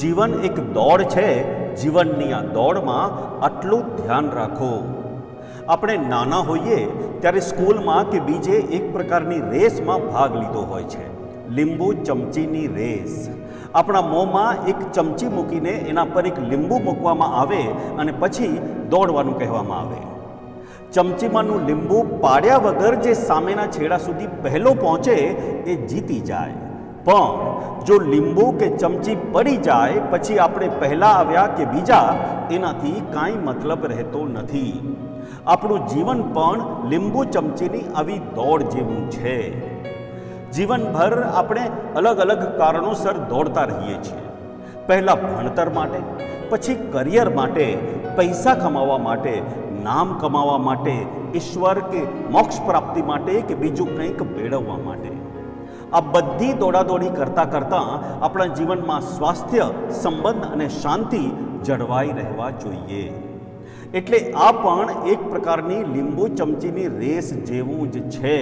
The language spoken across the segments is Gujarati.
જીવન એક દોડ છે. જીવનની આ દોડમાં આટલું ધ્યાન રાખો. આપણે નાના હોઈએ ત્યારે સ્કૂલમાં કે બીજે એક પ્રકારની રેસમાં ભાગ લીધો હોય છે. લીંબુ ચમચીની રેસ. આપણા મોંમાં એક ચમચી મૂકીને એના પર એક લીંબુ મૂકવામાં આવે અને પછી દોડવાનું કહેવામાં આવે. ચમચીમાંનું લીંબુ પાડ્યા વગર જે સામેના છેડા સુધી પહેલો પહોંચે એ જીતી જાય. પણ જો લીંબુ કે ચમચી પડી જાય, પછી આપણે પહેલા આવ્યા કે બીજા એનાથી કાંઈ મતલબ રહેતો નથી. આપણું જીવન પણ લીંબુ ચમચીની આવી દોડ જેવું છે. જીવનભર આપણે અલગ અલગ કારણોસર દોડતા રહીએ છીએ. પહેલાં ભણતર માટે, પછી કરિયર માટે, પૈસા કમાવા માટે, નામ કમાવા માટે, ઈશ્વર કે મોક્ષ પ્રાપ્તિ માટે કે બીજું કંઈક મેળવવા માટે. આ બધી દોડાદોડી કરતાં કરતાં આપણા જીવનમાં સ્વાસ્થ્ય, સંબંધ અને શાંતિ જળવાઈ રહેવા જોઈએ. એટલે આ પણ એક પ્રકારની લીંબુ ચમચીની રેસ જેવું જ છે,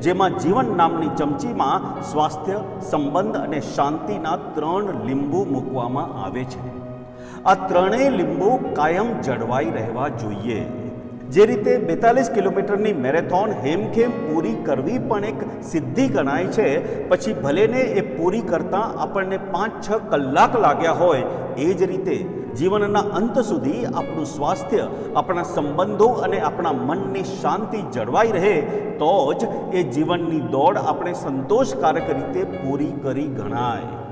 જેમાં જીવન નામની ચમચીમાં સ્વાસ્થ્ય, સંબંધ અને શાંતિના ત્રણ લીંબુ મૂકવામાં આવે છે. આ ત્રણેય લીંબુ કાયમ જળવાઈ રહેવા જોઈએ. જે રીતે બેતાલીસ કિલોમીટરની મેરેથોન હેમખેમ પૂરી કરવી પણ એક સિદ્ધિ ગણાય છે. પછી ભલેને એ પૂરી કરતાં આપણને પાંચ છ કલાક લાગ્યા હોય, એ જ રીતે જીવનના અંત સુધી આપણું સ્વાસ્થ્ય, આપણા સંબંધો અને આપણા મનની શાંતિ જળવાઈ રહે, તો જ એ જીવનની દોડ આપણે સંતોષકારક રીતે પૂરી કરી ગણાય.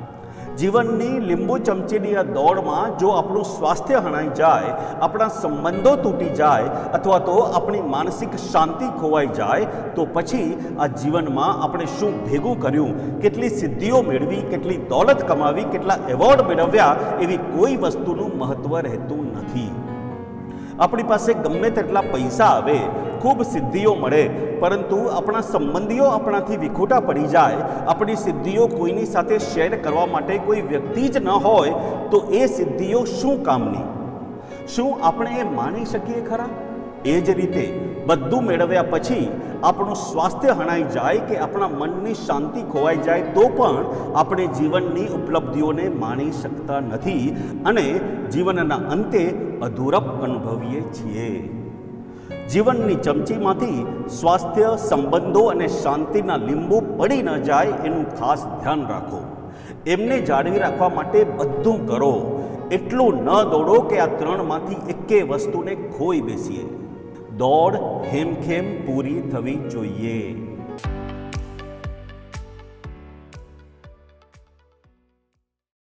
જીવનની લીંબુ ચમચીની આ દોડમાં જો આપણું સ્વાસ્થ્ય હણાઈ જાય, આપણા સંબંધો તૂટી જાય, અથવા તો આપણી માનસિક શાંતિ ખોવાઈ જાય, તો પછી આ જીવનમાં આપણે શું ભેગું કર્યું, કેટલી સિદ્ધિઓ મેળવી, કેટલી દોલત કમાવી, કેટલા એવોર્ડ મેળવ્યા, એવી કોઈ વસ્તુનું મહત્ત્વ રહેતું નથી. આપણી પાસે ગમે તેટલા પૈસા આવે ખૂબ સિદ્ધિઓ મળે, પરંતુ આપણા સંબંધીઓ આપણાથી વિખોટા પડી જાય. આપણી સિદ્ધિઓ કોઈની સાથે શેર કરવા માટે કોઈ વ્યક્તિ જ ન હોય, તો એ સિદ્ધિઓ શું કામની? શું આપણે એ માની શકીએ ખરા? એ જ રીતે બધું મેળવ્યા પછી આપણું સ્વાસ્થ્ય હણાઈ જાય કે આપણા મનની શાંતિ ખોવાઈ જાય, તો પણ આપણે જીવનની ઉપલબ્ધિઓને માણી શકતા નથી અને જીવનના અંતે અધૂરપ અનુભવીએ છીએ. જીવનની ચમચીમાંથી સ્વાસ્થ્ય, સંબંધો અને શાંતિના લીંબુ પડી ન જાય એનું ખાસ ધ્યાન રાખો. એમને જાળવી રાખવા માટે બધું કરો. એટલું ન દોડો કે આ ત્રણમાંથી એકે વસ્તુને ખોઈ બેસીએ. દોડ, હેમખેમ પૂરી થવી જોઈએ.